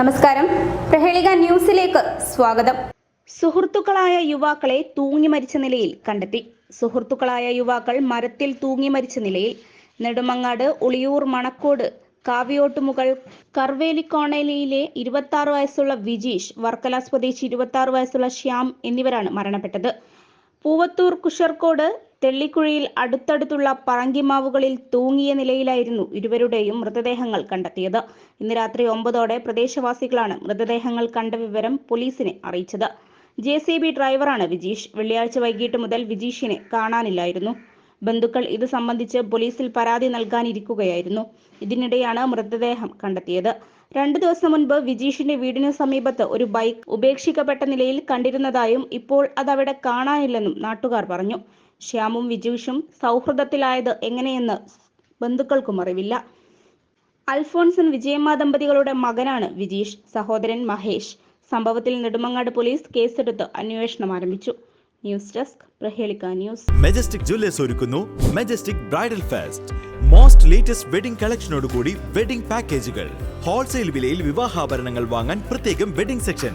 നമസ്കാരം. പ്രഹേളിക ന്യൂസിലേക്ക് സ്വാഗതം. സുഹൃത്തുക്കളായ യുവാക്കളെ തൂങ്ങി മരിച്ച നിലയിൽ കണ്ടെത്തി. സുഹൃത്തുക്കളായ യുവാക്കൾ മരത്തിൽ തൂങ്ങി മരിച്ച നിലയിൽ നെടുമങ്ങാട് ഉളിയൂർ മണക്കോട് കാവിയോട്ടുമുകൾ കർവേലിക്കോണലിയിലെ ഇരുപത്തി ആറ് വയസ്സുള്ള വിജീഷ് വർക്കല സ്വദേശി ഇരുപത്തി ആറ് വയസ്സുള്ള ശ്യാം എന്നിവരാണ് മരണപ്പെട്ടത്. പൂവത്തൂർ കുഷർക്കോട് തെള്ളിക്കുഴിയിൽ അടുത്തടുത്തുള്ള പറങ്കിമാവുകളിൽ തൂങ്ങിയ നിലയിലായിരുന്നു ഇരുവരുടെയും മൃതദേഹങ്ങൾ കണ്ടെത്തിയത്. ഇന്ന് രാത്രി ഒമ്പതോടെ പ്രദേശവാസികളാണ് മൃതദേഹങ്ങൾ കണ്ട വിവരം പോലീസിനെ അറിയിച്ചത്. ജെ സി ബി ഡ്രൈവറാണ് വിജീഷ്. വെള്ളിയാഴ്ച വൈകിട്ട് മുതൽ വിജീഷിനെ കാണാനില്ലായിരുന്നു. ബന്ധുക്കൾ ഇത് സംബന്ധിച്ച് പോലീസിൽ പരാതി നൽകാനിരിക്കുകയായിരുന്നു. ഇതിനിടെയാണ് മൃതദേഹം കണ്ടെത്തിയത്. രണ്ടു ദിവസം മുൻപ് വിജീഷിന്റെ വീടിന് സമീപത്ത് ഒരു ബൈക്ക് ഉപേക്ഷിക്കപ്പെട്ട നിലയിൽ കണ്ടിരുന്നതായും ഇപ്പോൾ അതവിടെ കാണാനില്ലെന്നും നാട്ടുകാർ പറഞ്ഞു. ശ്യാമും വിജീഷും സൗഹൃദത്തിലായത് എങ്ങനെയെന്ന് ബന്ധുക്കൾക്കും അറിവില്ല. അൽഫോൺസൺ വിജയമ്മ ദമ്പതികളുടെ മകനാണ് വിജീഷ്. സഹോദരൻ മഹേഷ്. സംഭവത്തിൽ നെടുമങ്ങാട് പോലീസ് കേസെടുത്ത് അന്വേഷണം ആരംഭിച്ചു. News desk Prahelika news. Majestic jewellers ഒരുക്കുന്നു. Majestic bridal fest most latest wedding കളക്ഷനോടുകൂടി wedding പാക്കേജുകൾ ഹോൾസെയിൽ വിലയിൽ വിവാഹാഭരണങ്ങൾ വാങ്ങാൻ പ്രത്യേകം വെഡിംഗ് സെക്ഷൻ